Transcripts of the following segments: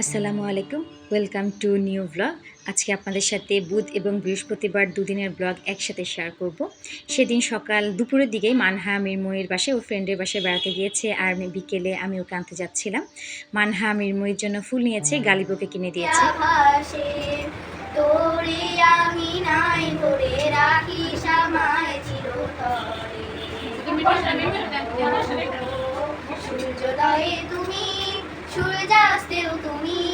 আসসালামু আলাইকুম। Welcome to new blog আজকে আপনাদের সাথে বুধ এবং বৃহস্পতিবার দুদিনের ব্লগ একসাথে শেয়ার করব। সেদিন সকাল দুপুরের দিকেই মানহা মিরময়ীর বাসায় ও ফ্রেন্ডের বাসায় বেড়াতে গিয়েছে আর বিকেলে আমি ওকে আনতে যাচ্ছিলাম। মানহা মিরময়ীর জন্য ফুল নিয়েছে, গালিবকে কিনে দিয়েছে। তুমি সূর্যাস্তেও তুমি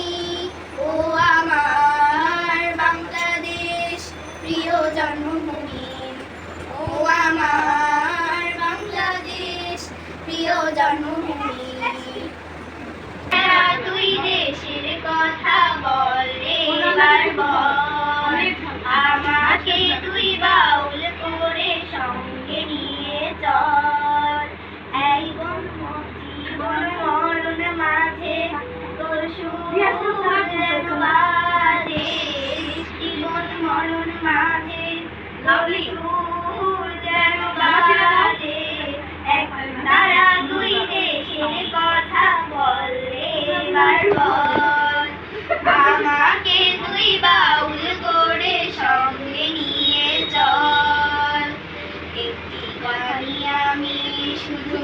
শুধু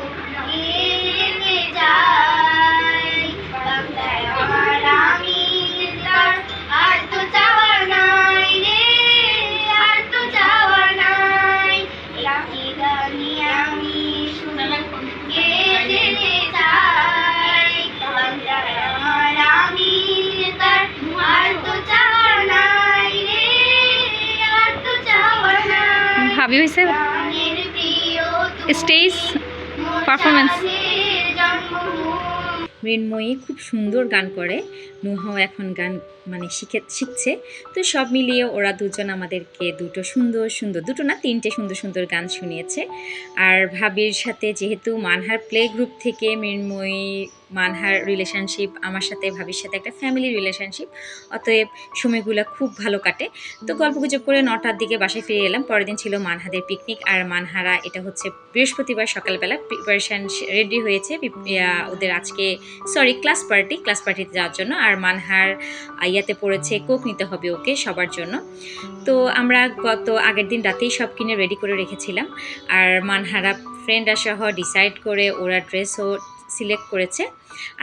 আমার আমি তো চাওয়ার নাই রে নাই একটি গানি আমি শুধু গেতে আমি আর তো চাওয়ার নাই রে স্টেজ মোর performance। চাঁদের জন্মভূমি মৃন্ময়ী খুব সুন্দর গান করে। নুহাও এখন গান মানে শিখে, শিখছে। তো সব মিলিয়ে ওরা দুজন আমাদেরকে দুটো সুন্দর সুন্দর, দুটো না তিনটে সুন্দর সুন্দর গান শুনিয়েছে। আর ভাবির সাথে যেহেতু মানহার প্লে গ্রুপ থেকে মৃন্ময়ী, মানহার রিলেশনশিপ আমার সাথে ভাবির সাথে একটা ফ্যামিলি রিলেশনশিপ অতএব সময়গুলো খুব ভালো কাটে। তো গল্পগুজব করে নটার দিকে বাসায় ফিরে এলাম। পরের দিন ছিল মানহাদের পিকনিক আর মানহারা এটা হচ্ছে বৃহস্পতিবার সকালবেলা প্রিপারেশান রেডি হয়েছে। ওদের আজকে সরি ক্লাস পার্টি ক্লাস পার্টিতে যাওয়ার জন্য। আর মানহার ইয়াতে পড়েছে কোক নিতে হবে ওকে সবার জন্য। তো আমরা গত আগের দিন রাতেই সব কিনে রেডি করে রেখেছিলাম। আর মানহারা ফ্রেন্ডরা সহ ডিসাইড করে ওরা ড্রেসও সিলেক্ট করেছে।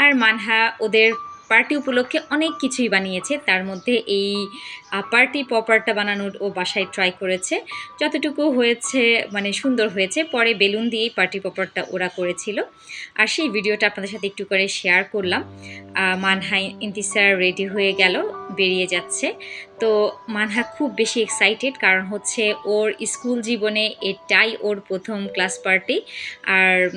আর মানহা ওদের পার্টি উপলক্ষে অনেক কিছুই বানিয়েছে। তার মধ্যে এই পার্টি পপারটা বানানোর ও বাসায় ট্রাই করেছে। যতটুকু হয়েছে মানে সুন্দর হয়েছে পরে বেলুন দিয়েই পার্টি পপারটা ওরা করেছিল। আর সেই ভিডিওটা আপনাদের সাথে একটু করে শেয়ার করলাম। আহ, মানহা ইন্তিসার রেডি হয়ে গেল বেরিয়ে যাচ্ছে। তো মানহা খুব বেশি এক্সাইটেড কারণ হচ্ছে ওর স্কুল জীবনে এটাই ওর প্রথম ক্লাস পার্টি আর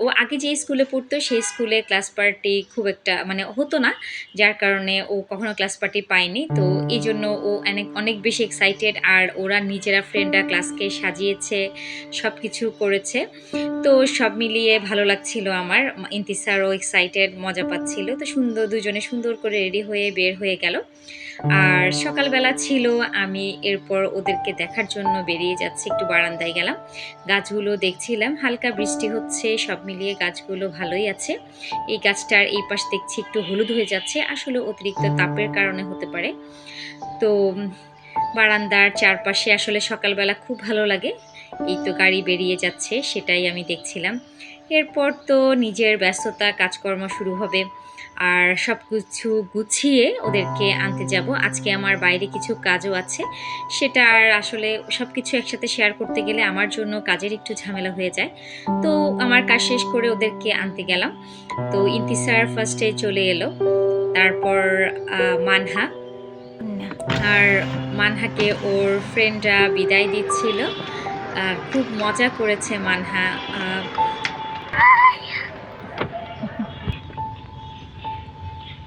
ও আগে যে স্কুলে পড়তো সেই স্কুলে ক্লাস পার্টি খুব একটা মানে হতো না। যার কারণে ও কখনো ক্লাস পার্টি পায়নি। তো এই জন্য ও অনেক অনেক বেশি এক্সাইটেড আর ওরা নিজেরা ফ্রেন্ডরা ক্লাসকে সাজিয়েছে সব কিছু করেছে। তো সব মিলিয়ে ভালো লাগছিল আমার। ইন্তিসারও এক্সাইটেড মজা পাচ্ছিল। তো সুন্দর, দুজনে সুন্দর করে রেডি হয়ে বের হয়ে গেল। আর সকালবেলা ছিল, আমি এরপর ওদেরকে দেখার জন্য বেরিয়ে যাচ্ছি, একটু বারান্দায় গেলাম। গাছগুলো দেখছিলাম, হালকা বৃষ্টি হচ্ছে, সব মিলিয়ে গাছগুলো ভালোই আছে। এই গাছটার এই পাশ দেখছি একটু হলুদ হয়ে যাচ্ছে, আসলে অতিরিক্ত তাপের কারণে হতে পারে। তো বারান্দার চারপাশে আসলে সকালবেলা খুব ভালো লাগে, এই তো গাড়ি বেরিয়ে যাচ্ছে, সেটাই আমি দেখছিলাম। এরপর তো নিজের ব্যস্ততা, কাজকর্ম শুরু হবে। আর সব কিছু গুছিয়ে ওদেরকে আনতে যাব। আজকে আমার বাইরে কিছু কাজও আছে। সেটা আর আসলে সব কিছু একসাথে শেয়ার করতে গেলে আমার জন্য কাজের একটু ঝামেলা হয়ে যায়। তো আমার কাজ শেষ করে ওদেরকে আনতে গেলাম। তো ইন্তিসার ফার্স্টে চলে এলো। তারপর মানহা। আর মানহাকে ওর ফ্রেন্ডরা বিদায় দিচ্ছিল। খুব মজা করেছে মানহা।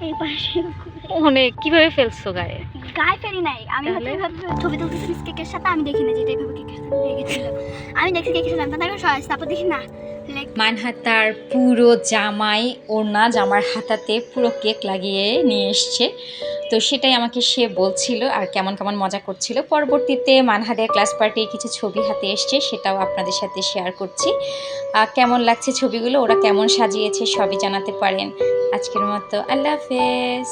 এই পাশে অনেক কীভাবে ফেলছো গায়ে? গায়ে ফেরি নাই। আমি? হয়তো এভাবে ছবি তুলতেছি কেকের সাথে। আমি দেখি না যেটা এভাবে কেকের সাথে লেগেছিল আমি দেখছি কেকের সাথে। সরাইছি তারপর দেখি না। মানহা তার পুরো জামাই ওড়না জামার হাতাতে পুরো কেক লাগিয়ে নিয়ে এসছে। তো সেটাই আমাকে সে বলছিল আর কেমন কেমন মজা করছিল। পরবর্তীতে মানহাদের ক্লাস পার্টি কিছু ছবি হাতে এসছে, সেটাও আপনাদের সাথে শেয়ার করছি। কেমন লাগছে ছবিগুলো? ওরা কেমন সাজিয়েছে সবই জানাতে পারেন। আজকের মতো আল্লাহ হাফেজ।